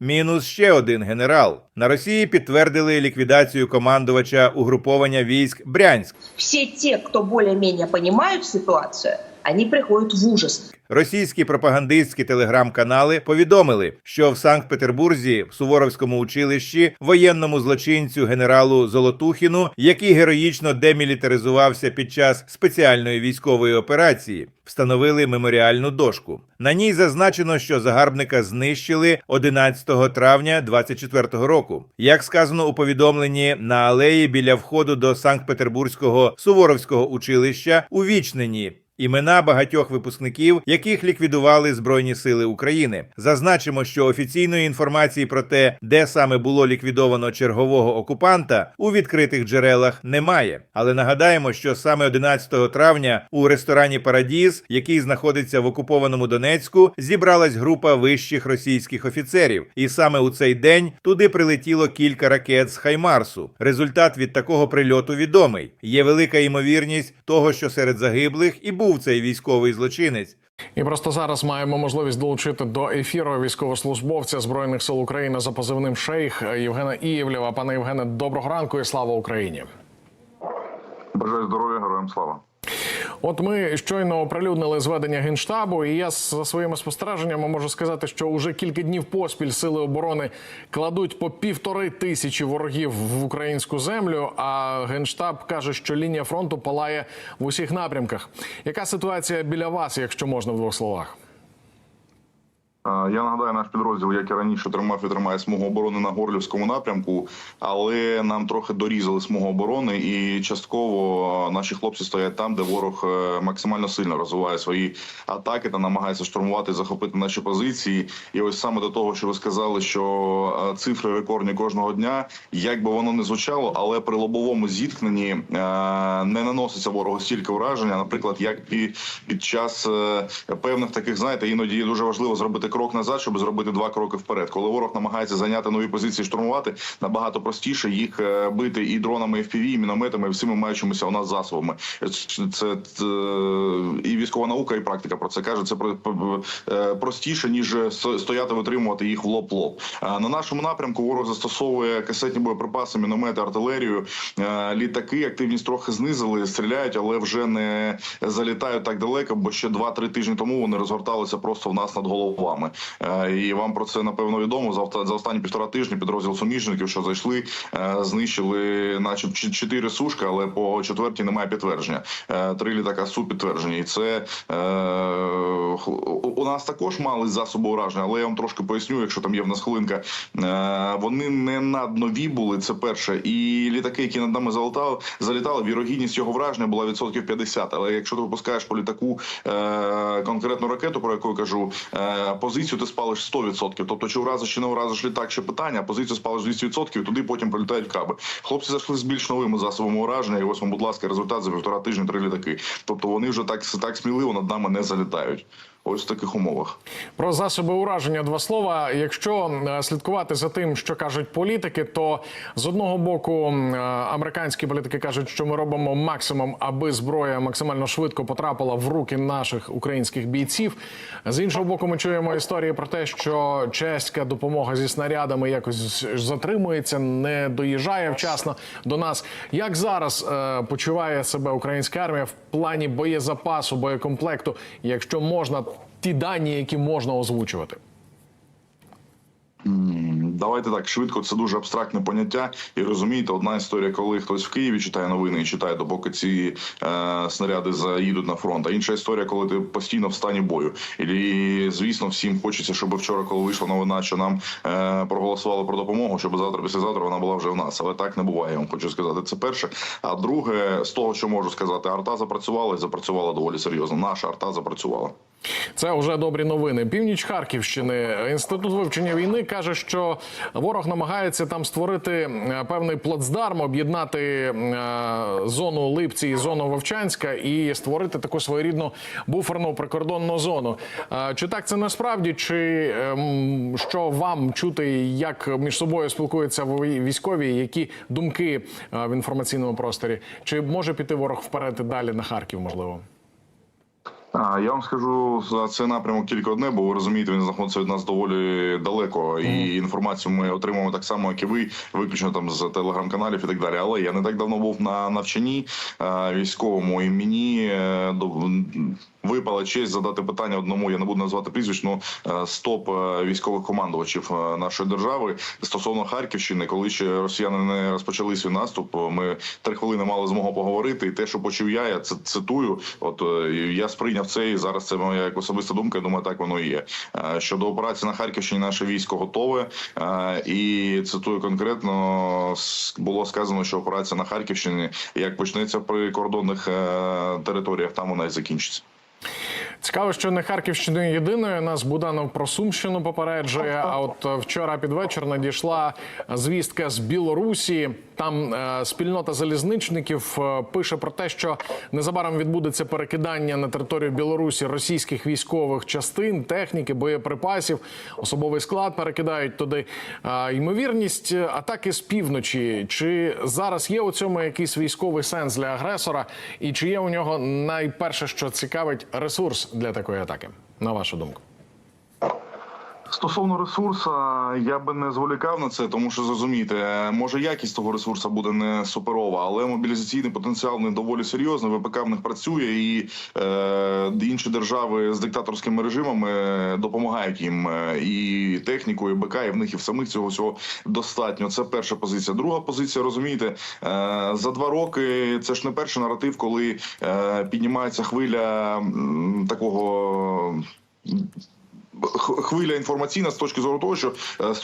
Мінус ще один генерал. На Росії підтвердили ліквідацію командувача угруповання військ Брянськ. Всі ті, хто більш-менш понимают ситуацию, они приходят в ужас. Російські пропагандистські телеграм-канали повідомили, що в Санкт-Петербурзі в Суворовському училищі воєнному злочинцю генералу Золотухіну, який героїчно демілітаризувався під час спеціальної військової операції, встановили меморіальну дошку. На ній зазначено, що загарбника знищили 11 травня 24 року. Як сказано у повідомленні на алеї біля входу до Санкт-Петербурзького Суворовського училища, увічнені Імена багатьох випускників, яких ліквідували Збройні Сили України. Зазначимо, що офіційної інформації про те, де саме було ліквідовано чергового окупанта, у відкритих джерелах немає. Але нагадаємо, що саме 11 травня у ресторані Парадіз, який знаходиться в окупованому Донецьку, зібралась група вищих російських офіцерів, і саме у цей день туди прилетіло кілька ракет з Хаймарсу. Результат від такого прильоту відомий. Є велика ймовірність того, що серед загиблих і був цей військовий злочинець. І просто зараз маємо можливість долучити до ефіру військовослужбовця збройних сил України за позивним шейх Євгена Ієвлєва. Пане Євгене, доброго ранку і слава Україні. Бажаю здоров'я, героям слава. От ми щойно оприлюднили зведення генштабу, і я за своїми спостереженнями можу сказати, що уже кілька днів поспіль сили оборони кладуть по півтори тисячі ворогів в українську землю. А генштаб каже, що лінія фронту палає в усіх напрямках. Яка ситуація біля вас, якщо можна в двох словах? Я нагадаю, наш підрозділ, як і раніше, тримав і тримає смугу оборони на Горлівському напрямку, але нам трохи дорізали смугу оборони, і частково наші хлопці стоять там, де ворог е, максимально сильно розвиває свої атаки та намагається штурмувати і захопити наші позиції. І ось саме до того, що ви сказали, що цифри рекордні кожного дня, як би воно не звучало, але при лобовому зіткненні е, не наноситься ворогу стільки враження. Наприклад, як під, під час е, певних таких, знаєте, іноді дуже важливо зробити крок назад, щоб зробити два кроки вперед. Коли ворог намагається зайняти нові позиції, штурмувати набагато простіше їх е, бити і дронами, і FPV, і мінометами, і всіми маючимися у нас засобами. Це, це, і військова наука, і практика про це каже. Це е, простіше ніж стояти витримувати їх в лоб-лоб. Е, На нашому напрямку ворог застосовує касетні боєприпаси, міномети, артилерію. Е, Літаки активність трохи знизили, стріляють, але вже не залітають так далеко, бо ще 2-3 тижні тому вони розгорталися просто в нас над головами. Е, І вам про це напевно відомо. За за останні півтора тижні підрозділ суміжників, що зайшли, е, знищили, наче чотири сушки, але по четвертій немає підтвердження. Е, Три літака су підтверджені. І це у- нас також мали засоби ураження, але я вам трошки поясню, якщо там є в нас хвилинка. Вони не наднові були. Це перше, і літаки, які над нами залітали, залітали. Вірогідність його враження була відсотків 50. Але якщо ти випускаєш по літаку конкретну ракету, про яку я кажу, е, позицію ти спалиш 100%. Тобто, чи уразиш, чи не вразиш літак, ще питання, позицію спалиш 200%, і туди потім прилітають каби. Хлопці зайшли з більш новими засобами ураження, і ось вам, будь ласка, результат за півтора тижня три літаки. Тобто вони вже так, так сміливо над нами не залітають. Ось в таких умовах. Про засоби ураження два слова. Якщо е, слідкувати за тим, що кажуть політики, то з одного боку е, американські політики кажуть, що ми робимо максимум, аби зброя максимально швидко потрапила в руки наших українських бійців. З іншого боку, ми чуємо історії про те, що чеська допомога зі снарядами якось затримується, не доїжджає вчасно до нас. Як зараз е, почуває себе українська армія в плані боєзапасу, боєкомплекту, якщо можна ті дані, які можна озвучувати? М, Давайте так швидко. Це дуже абстрактне поняття. І розумієте, одна історія, коли хтось в Києві читає новини і читає, допоки ці е, снаряди заїдуть на фронт. А інша історія, коли ти постійно в стані бою. І звісно, всім хочеться, щоб вчора, коли вийшла новина, що нам е, проголосували про допомогу, щоб завтра, післязавтра вона була вже в нас. Але так не буває. Я вам хочу сказати. Це перше. А друге, з того, що можу сказати, арта запрацювала і запрацювала доволі серйозно. Наша арта запрацювала. Це вже добрі новини. Північ Харківщини. Інститут вивчення війни каже, що ворог намагається там створити е, певний плацдарм, об'єднати е, зону Липці і зону Вовчанська і створити таку своєрідну буферну прикордонну зону. Е, Чи так це насправді, чи ем, що вам чути, як між собою спілкуються військові, які думки в інформаційному просторі? Чи може піти ворог вперед і далі на Харків? Можливо? Я вам скажу за цей напрямок тільки одне, бо ви розумієте, він знаходиться від нас доволі далеко, і інформацію ми отримуємо так само, як і ви, виключно там з телеграм-каналів і так далі. Але я не так давно був на навчанні військовому, і мені е, випала честь задати питання одному. Я не буду назвати прізвищ, ну е, з топ е, військових командувачів е, нашої держави стосовно Харківщини, коли ще росіяни не розпочали свій наступ. Ми три хвилини мали змогу поговорити. І те, що почув я, я це цитую. От е, я сприйняв це, і зараз це моя як особиста думка. Я думаю, так воно і є. Е, Щодо операції на Харківщині, наше військо готове. Е, І цитую конкретно було сказано, що операція на Харківщині як почнеться при кордонних е, територіях, там вона і закінчиться. Цікаво, що не Харківщиною єдиною нас Буданов про Сумщину попереджує. А от е, вчора під вечір надійшла звістка з Білорусі. Там е, спільнота залізничників е, пише про те, що незабаром відбудеться перекидання на територію Білорусі російських військових частин, техніки, боєприпасів, особовий склад перекидають туди. Е, ймовірність атаки з півночі. Чи зараз є у цьому якийсь військовий сенс для агресора? І чи є у нього найперше, що цікавить ресурс для такої атаки? На вашу думку? Стосовно ресурсу, я би не зволікав на це, тому що зрозумієте, може якість того ресурсу буде не суперова, але мобілізаційний потенціал них доволі серйозний. ВПК в них працює, і е, інші держави з диктаторськими режимами допомагають їм е, і технікою, і БК, і в них і в самих цього всього достатньо. Це перша позиція. Друга позиція, розумієте, е, за два роки це ж не перший наратив, коли е, піднімається хвиля такого. Хвиля інформаційна з точки зору того, що е,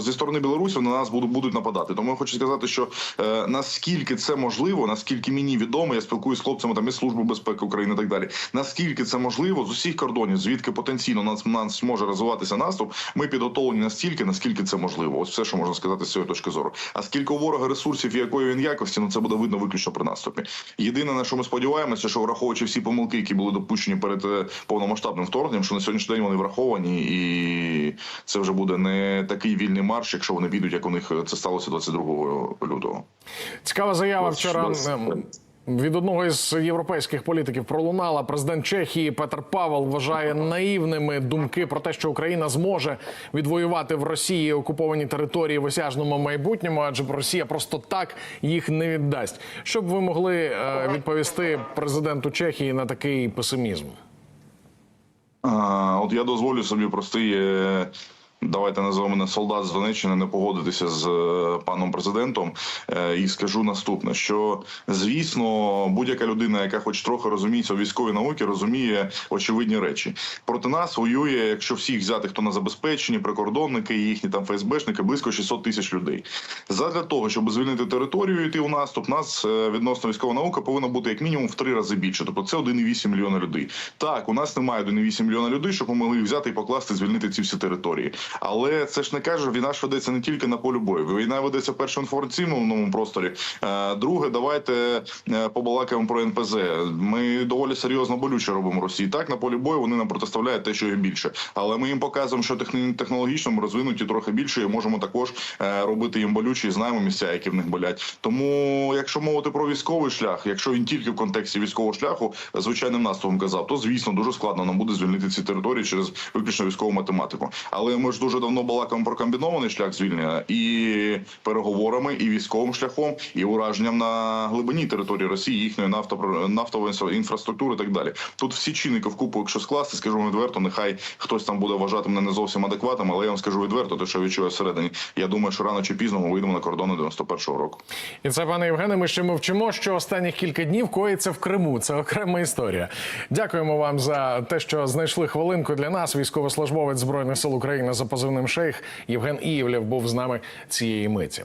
зі сторони Білорусі на нас будуть нападати. Тому я хочу сказати, що е, наскільки це можливо, наскільки мені відомо, я спілкуюся з хлопцями там із служби безпеки України і так далі. Наскільки це можливо з усіх кордонів, звідки потенційно нас, нас може розвиватися наступ, ми підготовлені настільки, наскільки це можливо. Ось все, що можна сказати з цієї точки зору. А скільки у ворога ресурсів і якої він якості, ну це буде видно виключно при наступі. Єдине на що ми сподіваємося, що враховуючи всі помилки, які були допущені перед е, повномасштабним вторгненням, що на сьогоднішній день вони враховані, і це вже буде не такий вільний марш, якщо вони підуть, як у них це сталося 22 лютого. Цікава заява вчора. ем, Від одного із європейських політиків пролунала президент Чехії Петр Павел вважає наївними думки про те, що Україна зможе відвоювати в Росії окуповані території в осяжному майбутньому, адже Росія просто так їх не віддасть. Що б ви могли е, відповісти президенту Чехії на такий песимізм? От я дозволю собі простий. Давайте називемо мене солдат з Донеччини, не погодитися з е, паном президентом е, і скажу наступне: що звісно, будь-яка людина, яка хоч трохи розуміється у військовій науці, розуміє очевидні речі. Проти нас воює, якщо всіх взяти, хто на забезпеченні, прикордонники, їхні там ФСБшники, близько 600 тисяч людей. Задля того, щоб звільнити територію, і йти у наступ, нас е, відносно військова наука повинна бути як мінімум в три рази більше. Тобто це 1,8 мільйона людей. Так, у нас немає 1,8 мільйона людей, щоб ми могли взяти і покласти, звільнити ці всі території. Але це ж не каже, війна ж ведеться не тільки на полі бою. Війна ведеться в інформаційному просторі. Е, Друге, давайте е, побалакаємо про НПЗ. Ми доволі серйозно болюче робимо Росії. Так на полі бою вони нам протиставляють те, що є більше. Але ми їм показуємо, що технологічно ми розвинуті трохи більше, і можемо також е, робити їм болюче і знаємо місця, які в них болять. Тому, якщо мовити про військовий шлях, якщо він тільки в контексті військового шляху звичайним наступом казав, то звісно дуже складно нам буде звільнити ці території через виключно військову математику. Але ми ж дуже давно балакаємо про комбінований шлях звільнення і переговорами, і військовим шляхом, і ураженням на глибині території Росії, їхньої нафто, нафтової інфраструктури, і так далі. Тут всі чинники в купу, якщо скласти, скажу вам відверто, нехай хтось там буде вважати мене не зовсім адекватним, але я вам скажу відверто, те, що я відчуваю всередині. Я думаю, що рано чи пізно ми вийдемо на кордони 91-го року. І це, пане Євгене, ми ще мовчимо, що останніх кілька днів коїться в Криму. Це окрема історія. Дякуємо вам за те, що знайшли хвилинку для нас. Військовослужбовець збройних сил України за позивним шейх Євген Ієвлєв був з нами цієї миті.